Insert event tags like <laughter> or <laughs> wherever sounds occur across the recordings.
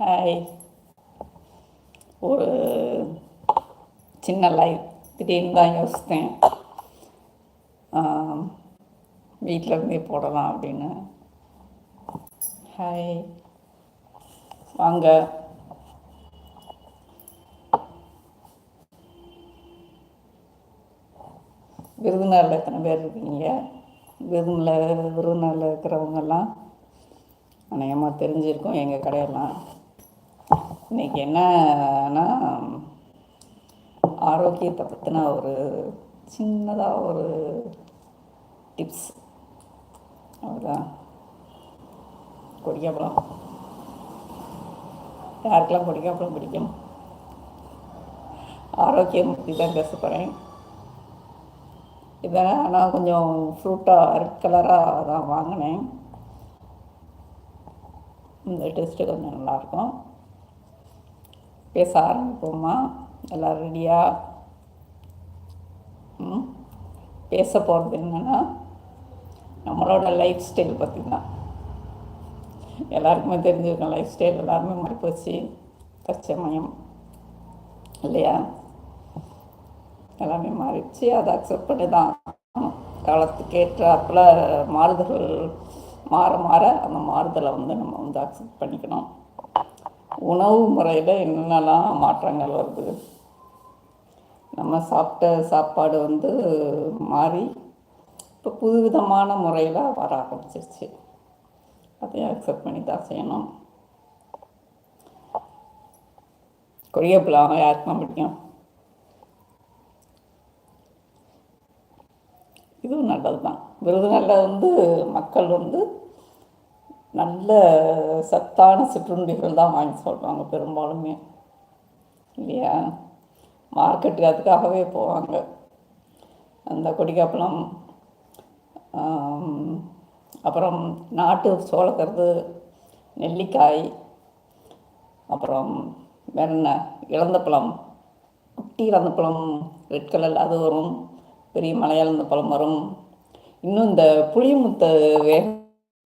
Hi ஒரு சின்ன life திடீர்னு தான் யோசித்தேன். வீட்டில் இருந்தே போடலாம் அப்படின்னு. ஹாய் வாங்க. விருதுநகரில் எத்தனை பேர் இருக்கீங்க? விருதுநகரில் விருதுநகரில் இருக்கிறவங்கெல்லாம் அநேகமாக தெரிஞ்சிருக்கும். எங்கள் கடையெல்லாம் இன்றைக்கி என்னன்னா ஆரோக்கியத்தை பற்றின ஒரு சின்னதாக ஒரு டிப்ஸ் அவ்வளோதான் கொடிக்காப்பழம் யாருக்கெல்லாம் கொடிக்காப்பழம் பிடிக்கும்? ஆரோக்கியம் பற்றி தான் பேச போகிறேன் இதை நான் கொஞ்சம் ஃப்ரூட்டாக ரெட் கலராக தான் வாங்கினேன். இந்த டேஸ்ட்டு கொஞ்சம் நல்லாயிருக்கும். பேச ஆரம்பிப்போமா எல்லோரும் ரெடியாக பேச போகிறது என்னென்னா நம்மளோட லைஃப் ஸ்டைல் பற்றி தான் எல்லாருக்குமே தெரிஞ்சிருக்கோம் லைஃப் ஸ்டைல் எல்லாருமே மாறி போச்சு இல்லையா? எல்லாமே மாறிடுச்சு. அதை அக்செப்ட் பண்ணி தான் காலத்துக்கு ஏற்றாப்புல மாறுதல் மாற மாற அந்த மாறுதலை வந்து நம்ம வந்து அக்செப்ட் பண்ணிக்கணும். உணவு முறையில் என்னென்னலாம் மாற்றங்கள் வருது? நம்ம சாப்பிட்ட சாப்பாடு வந்து மாறி இப்போ புதுவிதமான முறையில் வர ஆரம்பிச்சிருச்சு. அதையும் அக்செப்ட் பண்ணி தான் செய்யணும். கொய்யப்பழம் யாருக்கும் பிடிக்கும்? இதுவும் நல்லது தான் விருதுநகரில் வந்து மக்கள் வந்து நல்ல சத்தான சிற்றுண்டிகள் தான் வாங்கி சொல்கிறாங்க பெரும்பாலுமே. இல்லையா? மார்க்கெட்டுக்கு அதுக்காகவே போவாங்க. அந்த கொடிக்காப்பழம் அப்புறம் நாட்டு சோளக்கருது நெல்லிக்காய் அப்புறம் வேற என்ன? இளந்தப்பழம் குட்டி இளந்தப்பழம் ரெட் கலர் அது வரும். பெரிய மலையாளந்த பழம் வரும். இன்னும் இந்த புளியமுத்தை வேக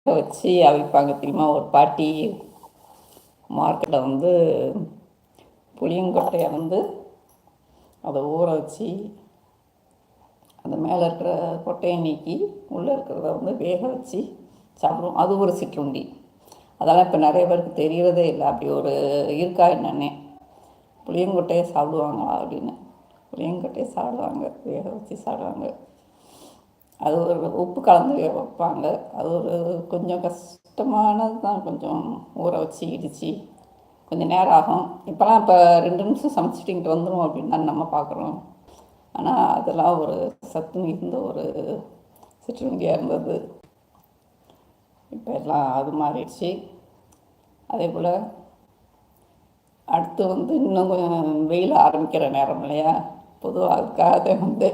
வச்சு அவிப்பாங்க. தெரியுமா? ஒரு பாட்டி மார்க்கெட்டில் வந்து புளியங்கொட்டையை வந்து அதை ஊற வச்சு அந்த மேலே இருக்கிற கொட்டையை நீக்கி உள்ளே இருக்கிறத வந்து வேக வச்சு சாப்பிடுவோம். அது ஒரு சிற்றுண்டி. அதெல்லாம் இப்போ நிறைய பேருக்கு தெரியறதே இல்லை. அப்படி ஒரு இருக்கா என்னன்னே. புளியங்கொட்டையை சாப்பிடுவாங்களா அப்படின்னு. புளியங்கொட்டையை சாப்பிடுவாங்க. வேக வச்சு சாப்பிடுவாங்க. அது ஒரு உப்பு கலந்து வைப்பாங்க. அது ஒரு கொஞ்சம் கஷ்டமானது தான். கொஞ்சம் ஊற வச்சு இடித்து கொஞ்சம் நேரம் ஆகும். இப்போலாம் இப்போ ரெண்டு நிமிஷம் சமைச்சிட்டிங்கிட்டு வந்துடும் அப்படின்னு தான் நம்ம பார்க்குறோம். ஆனால் அதெல்லாம் ஒரு சத்து மிகுந்த ஒரு சிற்றுண்டியாக இருந்தது இப்போ எல்லாம் அது மாறிடுச்சு. அதே போல் அடுத்து வந்து இன்னும் கொஞ்சம் வெயில் ஆரம்பிக்கிற நேரம் இல்லையா? பொதுவாக அதுக்காக வந்து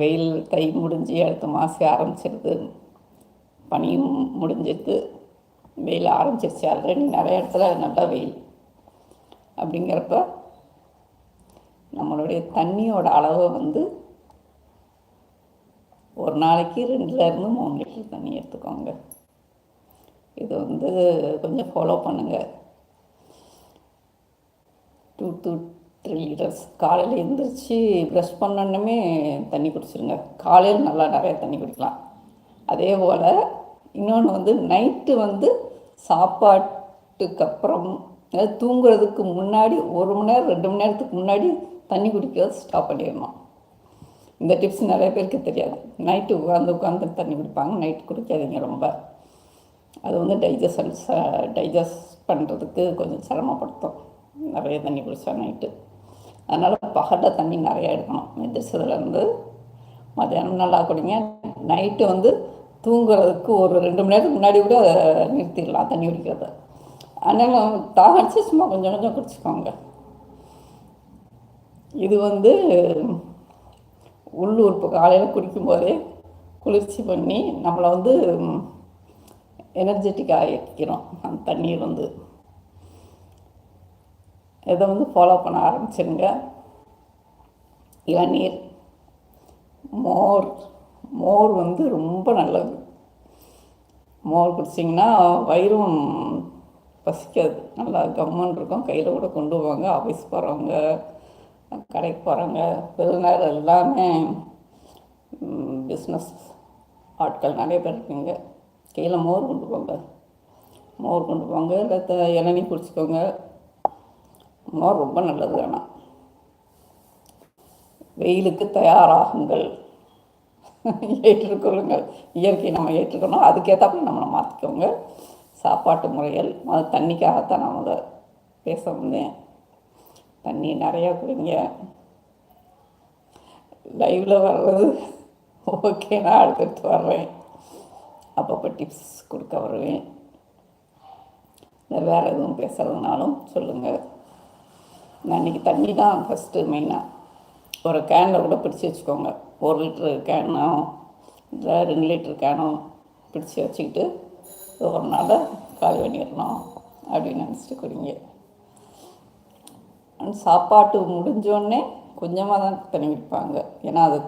வெயில் தை முடிஞ்சு அடுத்த மாதம் ஆரம்பிச்சிருது. பனியும் முடிஞ்சிருக்கு வெயில் ஆரம்பிச்சிருச்சு. ஆல்ரெடி நிறைய இடத்துல நல்லா வெயில். அப்படிங்கிறப்ப நம்மளுடைய தண்ணியோட அளவை வந்து ஒரு நாளைக்கு ரெண்டுலேருந்து மூணு லிட்டர் தண்ணி எடுத்துக்கோங்க. இது வந்து கொஞ்சம் ஃபாலோ பண்ணுங்கள் டூ டூ த்ரீ லிட்டர்ஸ். காலையில் எழுந்திரிச்சு ப்ரஷ் பண்ணணுமே தண்ணி குடிச்சிருங்க. காலையில் நல்லா நிறையா தண்ணி குடிக்கலாம். அதே போல் இன்னொன்று வந்து நைட்டு வந்து சாப்பாட்டுக்கு அப்புறம் அதாவது தூங்குறதுக்கு முன்னாடி ஒரு மணி நேரம் ரெண்டு மணி நேரத்துக்கு முன்னாடி தண்ணி குடிக்கிறது ஸ்டாப் பண்ணிடணும். இந்த டிப்ஸ் நிறைய பேருக்கு தெரியாது. நைட்டு உட்காந்து உட்காந்து தண்ணி குடிப்பாங்க. நைட்டு குடிக்காதீங்க ரொம்ப. அது வந்து டைஜஷன் டைஜஸ்ட் பண்ணுறதுக்கு கொஞ்சம் சிரமப்படுத்தும். நிறைய தண்ணி குடித்தா நைட்டு அதனால் பகட்ட தண்ணி நிறையா எடுக்கணும். எந்திரிச்சதுலேருந்து மத்தியானம் நல்லா குடிங்க. நைட்டு வந்து தூங்குறதுக்கு ஒரு ரெண்டு மணி நேரத்துக்கு முன்னாடி கூட நிறுத்திடலாம் தண்ணி குடிக்கிறத. அதனால் தாகடிச்சு சும்மா கொஞ்சம் கொஞ்சம் குடிச்சிக்கோங்க. இது வந்து உள்ளுறுப்பு காலையில் குடிக்கும்போதே குளிர்ச்சி பண்ணி நம்மளை வந்து எனர்ஜெட்டிக்காக ஆகிக்கிறோம் அந்த தண்ணீர் வந்து இதை வந்து ஃபாலோ பண்ண ஆரம்பிச்சிருங்க. இளநீர் மோர் மோர் வந்து ரொம்ப நல்லது. மோர் குடிச்சிங்கன்னா வயிறும் பசிக்காது. நல்லா கம்முன்னு இருக்கும். கையில் கூட கொண்டு போவாங்க. ஆஃபீஸ் போகிறவங்க கடைக்கு போகிறவங்க விருந்தினர் எல்லாமே பிஸ்னஸ் ஆட்கள் நிறைய பேர் இருக்கீங்க. கையில் மோர் கொண்டு போங்க. மோர் கொண்டு போங்க. இல்லை இளநீ குடிச்சிக்கோங்க. மோர் ரொம்ப நல்லது ஆனால் வெயிலுக்கு தயாராகுங்கள். ஏற்றுக்கொள்ளுங்கள். இயற்கையை நம்ம ஏற்றுக்கணும். அதுக்கேற்றாப்புல நம்மளை மாற்றிக்கோங்க சாப்பாட்டு முறைகள் அது தண்ணிக்காகத்தான் நான் அதை பேச வந்தேன். தண்ணி நிறையா குடிங்க. லைவில் வர்றது ஓகே நான் அடுத்தடுத்து வர்றேன். அப்பப்போ டிப்ஸ் கொடுக்க வருவேன். இல்லை வேறு எதுவும் பேசுகிறதுனாலும் சொல்லுங்கள் நான் தண்ணி தான் ஃபஸ்ட்டு மெயினாக ஒரு கேனில் கூட பிடிச்சி வச்சுக்கோங்க. ஒரு லிட்ரு கேனோ இல்லை ரெண்டு லிட்ரு கேனோ பிடிச்சி வச்சுக்கிட்டு ஒரு நாளில் காலி பண்ணிடணும் அப்படின்னு நினச்சிட்டு குடிங்க அண்ட் சாப்பாட்டு முடிஞ்சோடனே கொஞ்சமாக தான் தண்ணி குடிப்பாங்க. ஏன்னா அது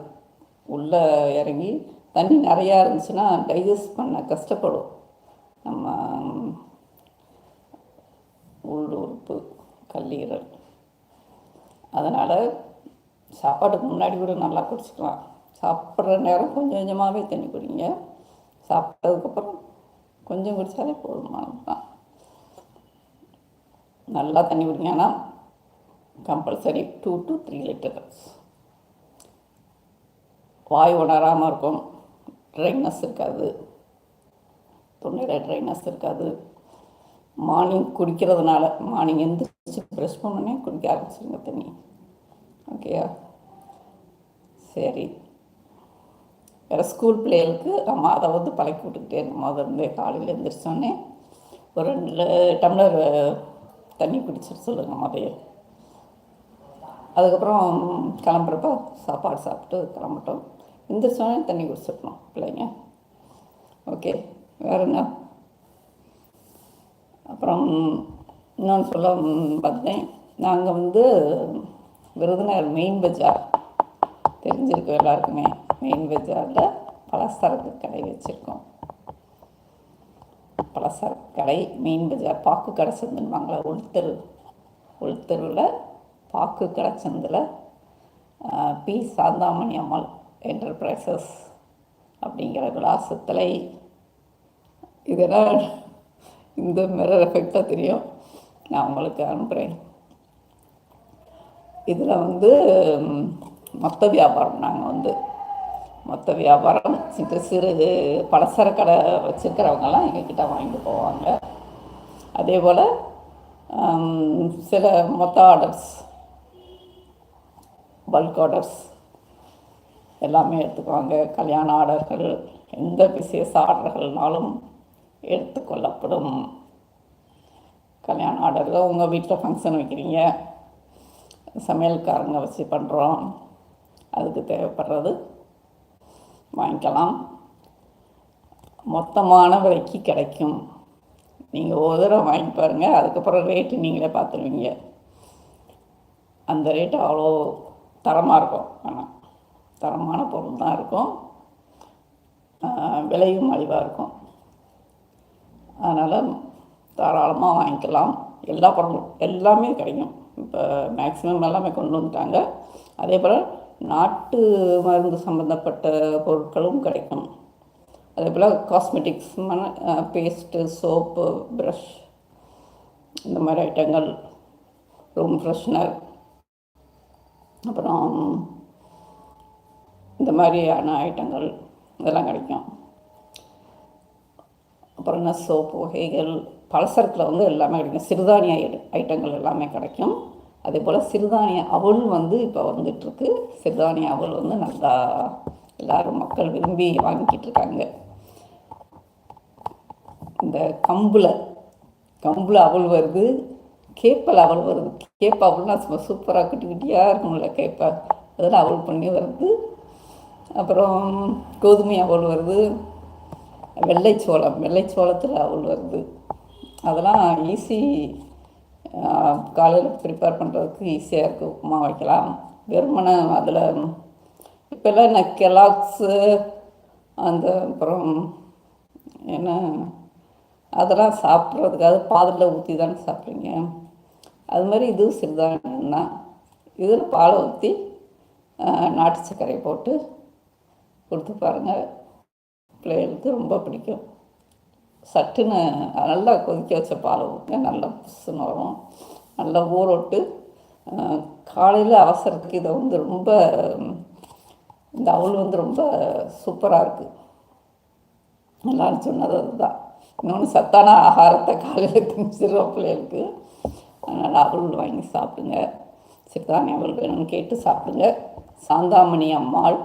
உள்ளே இறங்கி தண்ணி நிறையா இருந்துச்சுன்னா டைஜஸ்ட் பண்ண கஷ்டப்படும். நம்ம உள்ளுறுப்பு கல்லீரல். அதனால் சாப்பாட்டுக்கு முன்னாடி கூட நல்லா குடிச்சிக்கலாம். சாப்பிட்ற நேரம் கொஞ்சம் கொஞ்சமாகவே தண்ணி குடிங்க. சாப்பிட்டதுக்கப்புறம் கொஞ்சம் குடித்தாலே போதுமானது தான் நல்லா தண்ணி குடிங்க. ஆனால் compulsory two to three litres வாய் உணராமல் இருக்கும் ட்ரைனஸ் இருக்காது. தொண்டையில் ட்ரைனஸ் இருக்காது. மார்னிங் குடிக்கிறதுனால மார்னிங் எந்த ப்ரெஷ் பண்ணோன்னே குடிக்க ஆரம்பிச்சிருங்க தண்ணி. ஓகேயா சரி. வேறு ஸ்கூல் பிள்ளைகளுக்கு நம்ம அதை வந்து பழக்கி விட்டுக்கிட்டே இருந்தோம். அதை வந்து காலையில் எழுந்திரிச்சோடனே ஒரு ரெண்டு டம்ளர் தண்ணி குடிச்சிட்டு சொல்லுங்கள் மதையை அதுக்கப்புறம் கிளம்புறப்ப சாப்பாடு சாப்பிட்டு கிளம்பட்டோம். எந்திரிச்சோடனே தண்ணி குடிச்சிடணும் பிள்ளைங்க. ஓகே வேறு என்ன? அப்புறம் இன்னொன்று சொல்ல பார்த்தேன். நாங்கள் வந்து விருதுநகர் மெயின் பஜார் தெரிஞ்சிருக்கோம் எல்லாருக்குமே. மெயின் பஜாரில் பலசரக்கு கடை வச்சுருக்கோம். பலசரக்கு கடை மெயின் பஜார் பாக்கு கடை சந்துன்பாங்களா உள்தெரு உள்தெருவில் பாக்கு கடை சந்தில் பி சாந்தாமணி அம்மாள் என்டர்பிரைசஸ் அப்படிங்கிற விலாசத்தில் இதெல்லாம் இந்த மிரர் எஃபெக்டாக தெரியும். நான் உங்களுக்கு அனுப்புகிறேன் இதில் வந்து மொத்த வியாபாரம் நாங்கள் வந்து மொத்த வியாபாரம் சிறு சிறு பலசர கடை வச்சுருக்கிறவங்கெல்லாம் எங்ககிட்ட வாங்கிட்டு போவாங்க. அதே போல் சில மொத்த ஆர்டர்ஸ் பல்க் ஆர்டர்ஸ் எல்லாமே எடுத்துக்குவாங்க. கல்யாண ஆர்டர்கள் எந்த விசேஷ ஆர்டர்கள்னாலும் எடுத்துக்கொள்ளப்படும் கல்யாண ஆர்டரில் உங்கள் வீட்டில் ஃபங்க்ஷன் வைக்கிறீங்க. சமையல்காரங்க வச்சு பண்ணுறோம் அதுக்கு தேவைப்படுறது வாங்கிக்கலாம். மொத்தமான விலைக்கு கிடைக்கும். நீங்கள் ஒரு தடவை வாங்கி பாருங்கள் அதுக்கப்புறம் ரேட்டு நீங்களே பார்த்துருவீங்க. அந்த ரேட்டு அவ்வளோ தரமாக இருக்கும். ஆனால் தரமான பொருள் தான் இருக்கும். விலையும் மலிவாக இருக்கும். அதனால் தாராளமாக வாங்கிக்கலாம். எல்லா பொருளும் எல்லாமே கிடைக்கும். இப்போ மேக்ஸிமம் எல்லாமே கொண்டு வந்துட்டாங்க. அதே போல் நாட்டு மருந்து சம்மந்தப்பட்ட பொருட்களும் கிடைக்கும். அதே போல் காஸ்மெட்டிக்ஸ் மன பேஸ்ட்டு சோப்பு ப்ரஷ் இந்த மாதிரி ஐட்டங்கள் ரூம் ஃப்ரெஷ்னர் அப்புறம் இந்த மாதிரியான ஐட்டங்கள் இதெல்லாம் கிடைக்கும். அப்புறம் என்ன சோப்பு வகைகள்? பலசரத்தில் வந்து எல்லாமே கிடைக்கும். சிறுதானிய ஐட்டங்கள் எல்லாமே கிடைக்கும். அதே போல் சிறுதானிய அவல் வந்து இப்போ வந்துட்டுருக்கு. சிறுதானிய அவல் வந்து நல்லா எல்லாரும் மக்கள் விரும்பி வாங்கிக்கிட்டு இருக்காங்க இந்த கம்பில் கம்பில் அவல் வருது கேப்பல் அவல் வருது. கேப்ப அவள்னா சும்மா சூப்பராக குட்டி குட்டியாக இருக்கும்ல கேப்பை. அதில் அவல் பண்ணி வருது. அப்புறம் கோதுமை அவல் வருது. வெள்ளைச்சோளம் வெள்ளைச்சோளத்தில் அவல் வருது. அதெல்லாம் ஈஸி காலையில் ப்ரிப்பேர் பண்ணுறதுக்கு ஈஸியாக இருக்குது உப்புமா வைக்கலாம். வெறுமனை அதில் இப்போல்லாம் என்ன கெலாக்ஸு அந்த அப்புறம் என்ன அதெல்லாம் சாப்பிட்றதுக்காக பாதில் ஊற்றி தானே சாப்பிட்றீங்க. அது மாதிரி இதுவும் சிறுதானியம் தான் இதில் பாலை ஊற்றி நாட்டு சர்க்கரை போட்டு கொடுத்து பாருங்கள் பிள்ளைகளுக்கு ரொம்ப பிடிக்கும். சட்டுன்னு நல்லா கொதிக்க வச்ச பாலை ஊற்றுங்க நல்லா புசுன்னு வரும். நல்லா ஊற விட்டு காலையில் அவசரத்துக்கு இதை வந்து ரொம்ப இந்த அவள் வந்து ரொம்ப சூப்பராக இருக்குது எல்லாரும் சொன்னது அதுதான். இன்னொன்று சத்தான ஆகாரத்தை காலையில் திணிச்சிடுறோம் பிள்ளைகளுக்கு. அதனால் அவள் வாங்கி சாப்பிடுங்க. சிறுதானிய அவள் வேணும்னு கேட்டு சாப்பிடுங்க. சாந்தாமணி அம்மாள்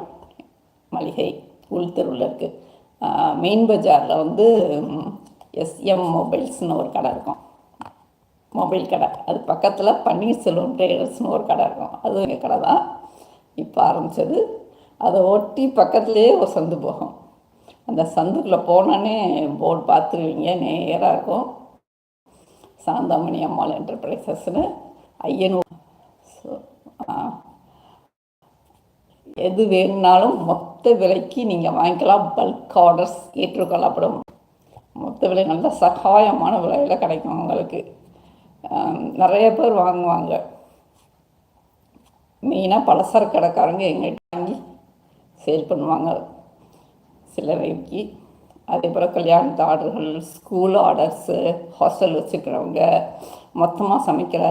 மளிகை உள்தெருவில் இருக்குது மெயின் பஜாரில் வந்து எஸ்எம் மொபைல்ஸ்னு ஒரு கடை இருக்கும். மொபைல் கடை. அது பக்கத்தில் பன்னீர்செல்வம் ட்ரேடர்ஸ்னு ஒரு கடை இருக்கும். அது எங்கள் கடை தான். இப்போ ஆரம்பித்தது அதை ஒட்டி பக்கத்துலேயே ஒரு சந்து போகும். அந்த சந்துக்குள்ளே போனோன்னே போர்டு பார்த்துருவீங்க. நேராக இருக்கும். சாந்தாமணி அம்மாள் என்டர்பிரைசஸ்னு ஐயனூர். ஸோ எது வேணும்னாலும் மொத்த விலைக்கு நீங்கள் வாங்கிக்கலாம். பல்க் ஆர்டர்ஸ் ஏற்றுக்கொள்ளப்படும். மொத்த விலை நல்ல சகாயமான விலையில் கிடைக்கும் உங்களுக்கு. நிறைய பேர் வாங்குவாங்க. மெயினாக பலசர கடைக்காரங்க எங்கள்கிட்ட வாங்கி சேல் பண்ணுவாங்க. சிலரைக்கு அதே போல் கல்யாணத்து ஆர்டர்கள் ஸ்கூல் ஆர்டர்ஸு ஹாஸ்டல் வச்சுக்கிறவங்க மொத்தமாக சமைக்கிற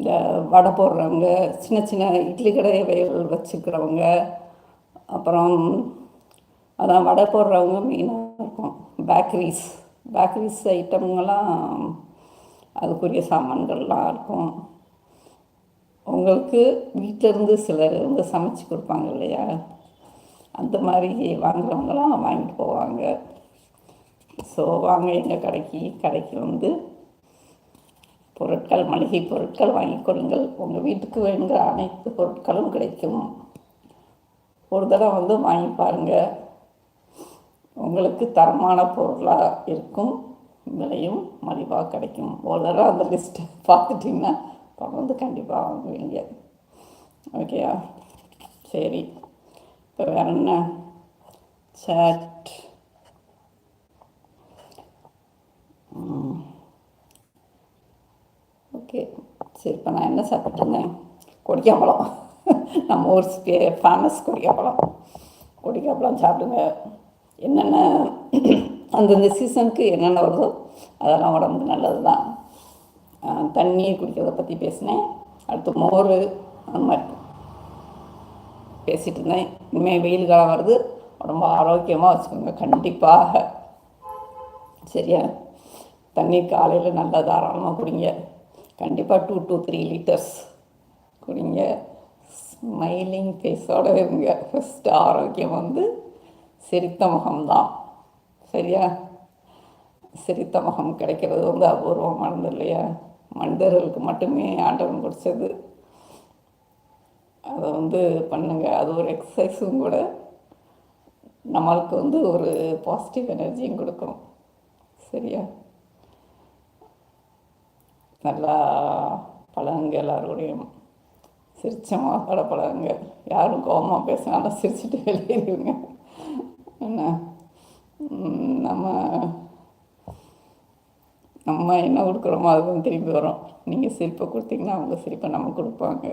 இந்த வடை போடுறவங்க சின்ன சின்ன இட்லி கடை வயல் வச்சுக்கிறவங்க அப்புறம் அதான் வடை போடுறவங்க மெயினாக இருக்கும். பேக்கரிஸ் பேக்கரிஸ் ஐட்டம்ங்கெல்லாம் அதுக்குரிய சாமான்கள்லாம் இருக்கும். உங்களுக்கு வீட்டிலேருந்து சிலர் வந்து சமைச்சு கொடுப்பாங்க இல்லையா? அந்த மாதிரி வாங்குறவங்களாம் வாங்கிட்டு போவாங்க. ஸோ வாங்க எங்கள் கடைக்கு? கடைக்கு வந்து பொருட்கள் மளிகை பொருட்கள் வாங்கிக் கொடுங்கள் உங்கள் வீட்டுக்கு வேணுங்கிற அனைத்து பொருட்களும் கிடைக்கும். ஒரு தடவை வந்து வாங்கி பாருங்கள் உங்களுக்கு தரமான பொருளாக இருக்கும். விலையும் மலிவாக கிடைக்கும். ஒரு தடவை அந்த லிஸ்ட்டை பார்த்துட்டிங்கன்னா தொடர்ந்து கண்டிப்பாக வாங்குவீங்க ஓகேயா சரி. இப்போ வேறு என்ன? சார் ஓகே சரி இப்போ நான் என்ன சாப்பிட்ருந்தேன் கொடிக்காப்பழம் நம்ம ஊர் ஃபேமஸ் கொடிக்காப்பழம் கொடிக்காப்பழம் சாப்பிடுங்க. என்னென்ன அந்தந்த சீசனுக்கு என்னென்ன வருதோ அதெல்லாம் உடம்புக்கு நல்லது தான் தண்ணி குடிக்கிறத பற்றி பேசினேன். அடுத்து மோர் அந்த மாதிரி பேசிகிட்டு இருந்தேன். இனிமேல் வெயில் காலம் வருது. உடம்பு ஆரோக்கியமாக வச்சுக்கோங்க. கண்டிப்பாக. சரியா? தண்ணி காலையில் நல்லா தாராளமாக குடிங்க. கண்டிப்பாக டூ டூ த்ரீ லிட்டர்ஸ் குடிங்க. ஸ்மைலிங் ஃபேஸோடு இருங்க. ஃபஸ்ட்டு ஆரோக்கியம் வந்து சிரித்த முகம்தான். சரியா? சிரித்த முகம் கிடைக்கிறது வந்து அபூர்வமானது இல்லையா? மனிதர்களுக்கு மட்டுமே ஆண்டவன் கொடுத்தது. அதை வந்து பண்ணுங்கள் அது ஒரு எக்ஸசைஸும் கூட நம்மளுக்கு வந்து ஒரு பாசிட்டிவ் எனர்ஜியும் கொடுக்கும். சரியா? நல்லா பழகுங்க எல்லாரோடையும். சிரித்த மாதோட பழகுங்க. யாரும் கோபமாக பேசினாலும் சிரிச்சுட்டு வெளியேறுவீங்க என்ன? நம்ம நம்ம என்ன கொடுக்குறோமோ அதுவும் திரும்பி வரும். நீங்கள் சிரிப்பை கொடுத்தீங்கன்னா அவங்க சிரிப்பை நம்ம கொடுப்பாங்க.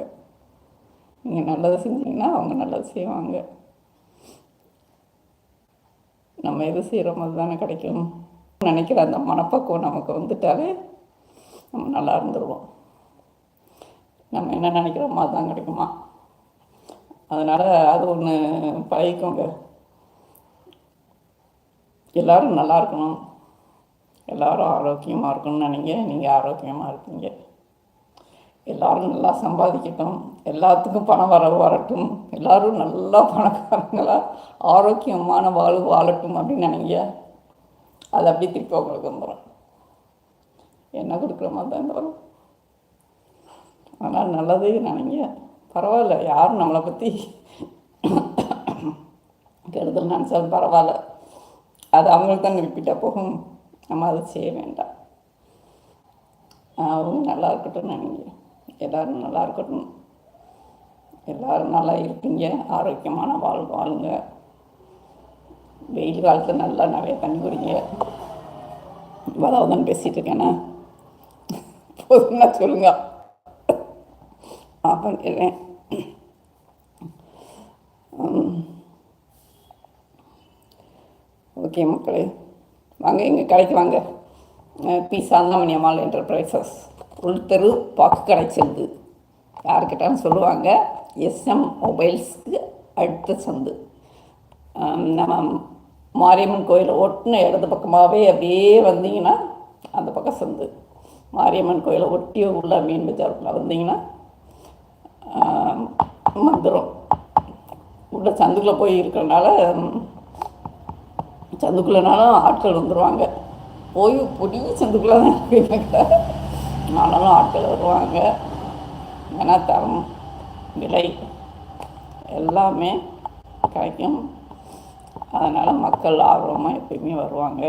நீங்கள் நல்லது செஞ்சீங்கன்னா அவங்க நல்லது செய்வாங்க. நம்ம எது செய்கிறோமோ அதுதானே கிடைக்கும். நினைக்கிற அந்த மனப்பக்குவம் நமக்கு வந்துட்டாலே நம்ம நல்லா இருந்துருவோம். நம்ம என்ன நினைக்கிறோமோ அதுதான் கிடைக்குமா? அதனால் அது ஒன்று பழகிக்கோங்க. எல்லோரும் நல்லா இருக்கணும். எல்லோரும் ஆரோக்கியமாக இருக்கணும்னு நினைங்க. நீங்கள் ஆரோக்கியமாக இருப்பீங்க. எல்லோரும் நல்லா சம்பாதிக்கட்டும். எல்லாத்துக்கும் பணம் வர வரட்டும். எல்லோரும் நல்லா பணக்காரங்களாக ஆரோக்கியமான வாழ்வு வாழட்டும் அப்படின்னு நினைங்க. அது அப்படியே திருப்பி உங்களுக்கு வந்துடும் என்ன கொடுக்குற மாதிரி தான் வரும் ஆனால் நல்லது நினைங்க. பரவாயில்ல யாரும் நம்மளை பற்றி கெடுதல் நினச்சாலும் பரவாயில்ல. அது அவங்களுக்கு தான் ரிப்பீட்டாக போகும். நம்ம அதை செய்ய வேண்டாம். அவங்க நல்லா இருக்கட்டும் நினைங்க. எல்லோரும் நல்லா இருக்கட்டும். எல்லோரும் நல்லா இருப்பீங்க. ஆரோக்கியமான வாழ் வாழுங்க. வெயில் காலத்தில் நல்லா நிறைய தண்ணி குடிங்க. இவ்வளவுதான் பேசிகிட்டு இருக்கேன்னா போதும்னா சொல்லுங்க. ஆ பண்ணிடுறேன். ஓகே மக்களே. வாங்க எங்கள் கடைக்கு வாங்க. பி சாந்தாமணி அம்மாள் என்டர்பிரைசஸ் உள்தெரு பாக்கு கடை சந்து. யாருக்கிட்டாலும் சொல்லுவாங்க. எஸ்எம் மொபைல்ஸ்க்கு அடுத்த சந்து. நம்ம மாரியம்மன் கோயில் ஒட்டின இடது பக்கமாகவே அப்படியே வந்தீங்கன்னா அந்த பக்கம் சந்து. மாரியம்மன் கோயிலை ஒட்டி உள்ள மீன் பஜாருக்குள்ள வந்தீங்கன்னா வந்துடும் உள்ள சந்துக்குள்ளே போய் இருக்கிறனால சந்துக்குள்ளனாலும் ஆட்கள் வந்துடுவாங்க போய் பொடிய சந்துக்குள்ளே தான் ஆனாலும் ஆட்கள் வருவாங்க. ஏன்னா தரம் விலை எல்லாமே கிடைக்கும். அதனால் மக்கள் ஆர்வமாக எப்பயுமே வருவாங்க.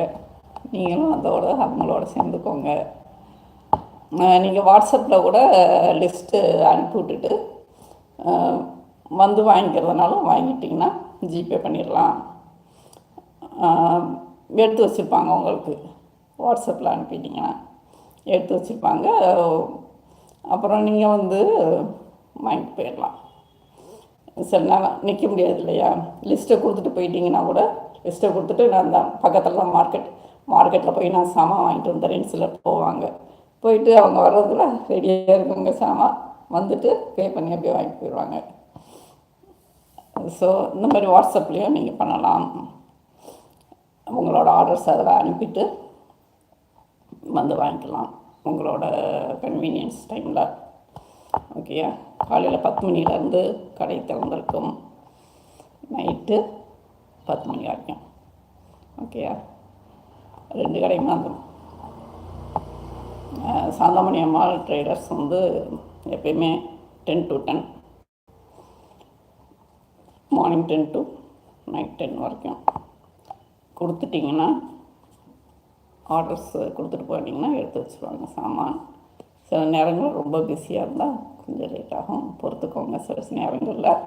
நீங்களும் அதோட அவங்களோட சேர்ந்துக்கோங்க. நீங்கள் வாட்ஸ்அப்பில் கூட லிஸ்ட்டு அனுப்பி விட்டுட்டு வந்து வாங்கிக்கிறதுனாலும் வாங்கிட்டிங்கன்னா ஜிபே பண்ணிடலாம். எடுத்து வச்சுருப்பாங்க உங்களுக்கு. வாட்ஸ்அப்பில் அனுப்பிட்டீங்கன்னா எடுத்து வச்சுருப்பாங்க. அப்புறம் நீங்கள் வந்து வாங்கிட்டு போயிடலாம். சில நேரம் நிற்க முடியாது இல்லையா? லிஸ்ட்டை கொடுத்துட்டு போயிட்டீங்கன்னா கூட லிஸ்ட்டை கொடுத்துட்டு நான் தான் பக்கத்தில் தான் மார்க்கெட் மார்க்கெட்டில் போய் நான் சாமான் வாங்கிட்டு வந்துடுறேன்னு சிலர் போவாங்க. போயிட்டு அவங்க வர்றதுல ரெடியாக இருக்குங்க. சாமான் வந்துட்டு பே பண்ணி அப்படியே வாங்கிட்டு போயிடுவாங்க. ஸோ இந்த மாதிரி வாட்ஸ்அப்லேயும் நீங்கள் பண்ணலாம். உங்களோட ஆர்டர்ஸ் அதில் அனுப்பிட்டு வந்து வாங்கிக்கலாம். உங்களோட கன்வீனியன்ஸ் டைமில் ஓகேயா காலையில் பத்து மணிலேருந்து கடை திறந்திருக்கும். நைட்டு பத்து மணி வரைக்கும். ஓகேயா ரெண்டு கடையுமே? அந்த சாந்தாமணி அம்மாள் ட்ரேடர்ஸ் வந்து எப்பயுமே ten to ten morning ten to night ten வரைக்கும். கொடுத்துட்டிங்கன்னா ஆர்டர்ஸ் கொடுத்துட்டு போனீங்கன்னா எடுத்து வச்சுருவாங்க சாமான். சில நேரங்கள் ரொம்ப பிஸியாக இருந்தால் கொஞ்சம் லேட் ஆகும். பொறுத்துக்கோங்க சில நேரங்களில்.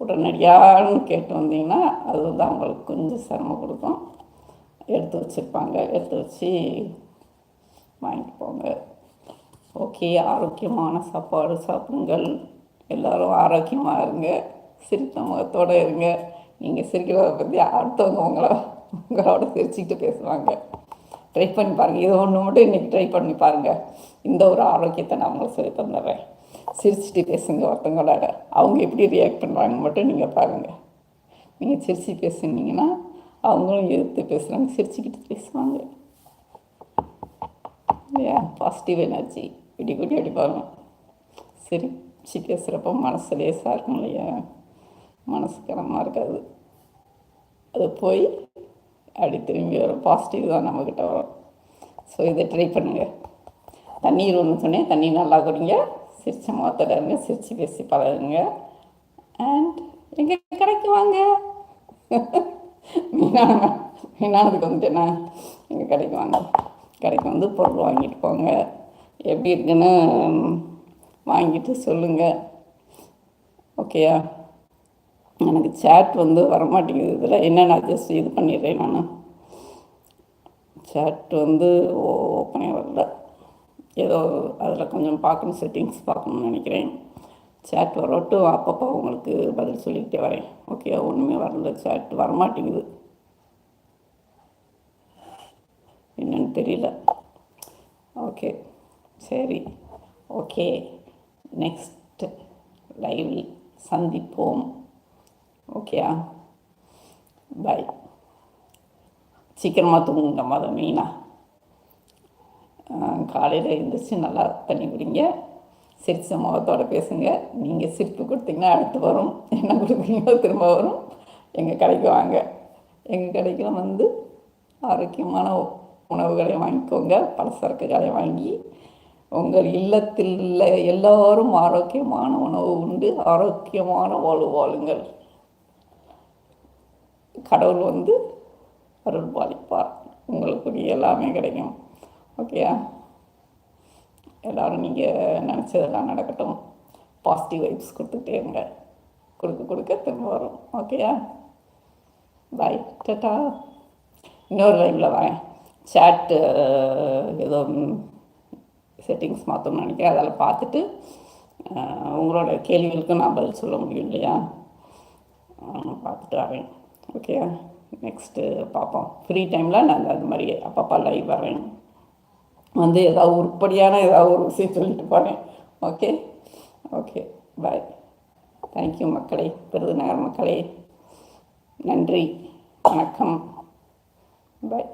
உடனடியான்னு கேட்டு வந்தீங்கன்னா அது அவங்களுக்கு கொஞ்சம் சிரமம் கொடுக்கும். எடுத்து வச்சுருப்பாங்க. எடுத்து வச்சு வாங்கிட்டு போங்க. ஓகே ஆரோக்கியமான சாப்பாடு சாப்பிடுங்கள். எல்லோரும் ஆரோக்கியமாக இருங்க. சிரித்த முகத்தோடு இருங்க. நீங்கள் சிரிக்கிறத பற்றி அடுத்தவங்க உங்களை உங்களோட சிரிச்சுக்கிட்டு பேசுவாங்க. ட்ரை பண்ணி பாருங்கள் இது ஒன்று மட்டும் இன்றைக்கி ட்ரை பண்ணி பாருங்கள் இந்த ஒரு ஆரோக்கியத்தை நான் உங்களுக்கு சொல்லி தந்துடுறேன். சிரிச்சுட்டு பேசுங்க ஒருத்தங்களோட அவங்க எப்படி ரியாக்ட் பண்ணுறாங்க மட்டும் நீங்கள் பாருங்கள் நீங்கள் சிரிச்சு பேசுனீங்கன்னா அவங்களும் எதிர்த்து பேசுகிறாங்க சிரிச்சுக்கிட்டு பேசுவாங்க. இல்லையா பாசிட்டிவ் எனர்ஜி இடி குடி அடிப்பாங்க சிரிச்சு பேசுகிறப்போ மனசு லேசாக இருக்கும் இல்லையா? மனசு கனமாக இருக்காது. அது போய் அப்படி திரும்பி வரும். பாசிட்டிவ் தான் நம்மக்கிட்ட வரும். ஸோ இதை ட்ரை பண்ணுங்கள் தண்ணீர் ஒன்று சொன்னேன். தண்ணி நல்லா குடிங்க. சிரிச்ச மாத்தடாருங்க சிரித்து பேசி பழகுங்க. அண்ட் எங்கள் கடைக்கு வாங்க. <laughs> மீனான மீனானதுக்கு வந்துட்டேன்னா எங்கள் கடைக்கு வாங்க. கடைக்கு வந்து பொருள் வாங்கிட்டு போங்க. எப்படி இருக்குன்னு வாங்கிட்டு சொல்லுங்கள் ஓகேயா? எனக்கு சேட் வந்து வரமாட்டேங்குது இதில். என்ன நான் ஜஸ்ட் இது பண்ணிடுறேன் நான். சேட் வந்து ஓப்பனே வரல. ஏதோ அதில் கொஞ்சம் பார்க்கணும் செட்டிங்ஸ் பார்க்கணும்னு நினைக்கிறேன். சேட் வரட்டும். அப்பப்போ உங்களுக்கு பதில் சொல்லிக்கிட்டே வரேன். ஓகே ஒன்றுமே வரல. சேட் வரமாட்டேங்குது என்னன்னு தெரியல. ஓகே சரி. ஓகே நெக்ஸ்ட் லைவில் சந்திப்போம். ஓகேயா பை சீக்கிரமாக தூங்குங்க மதம் மெயினாக காலையில் எழுந்திரிச்சு நல்லா தண்ணி குடிங்க. சிரிச்ச முகத்தோடு பேசுங்க. நீங்கள் சிரிப்பு கொடுத்தீங்கன்னா அடுத்து வரும். என்ன கொடுக்குறீங்களோ திரும்ப வரும். எங்கள் கடைக்கு வாங்க. எங்கள் கடைக்கெலாம் வந்து ஆரோக்கியமான உணவுகளை வாங்கிக்கோங்க பலசரக்குகளை வாங்கி. உங்கள் இல்லத்தில் உள்ள எல்லோரும் ஆரோக்கியமான உணவு உண்டு ஆரோக்கியமான வாழ்வு வாழுங்கள். கடவுள் வந்து அருள் பாதிப்பார் உங்களுக்கு எல்லாமே கிடைக்கும். ஓகேயா எல்லோரும் நீங்கள் நினச்சதெல்லாம் நடக்கட்டும். பாசிட்டிவ் வைப்ஸ் கொடுத்துட்டே இருங்க. கொடுக்க கொடுக்க திரும்ப வரும். ஓகேயா பாய் டட்டா இன்னொரு லைவில் வரேன். சேட்டு uh, ஏதோ செட்டிங்ஸ் மாற்றணும்னு நினைக்கிறேன். அதில் பார்த்துட்டு uh, உங்களோட கேள்விகளுக்கும் நான் பதில் சொல்ல முடியும் இல்லையா? பார்த்துட்டு வரேன். ஓகே நெக்ஸ்ட்டு பார்ப்போம். ஃப்ரீ டைமில் நான் அது மாதிரி அப்பப்போ லைவ் வரேன் வந்து ஏதாவது உருப்படியான ஏதாவது ஒரு விஷயம் சொல்லிட்டு போகிறேன் ஓகே ஓகே பாய் தேங்க்யூ மக்களே. விருதுநகர் மக்களே. நன்றி. வணக்கம். பாய்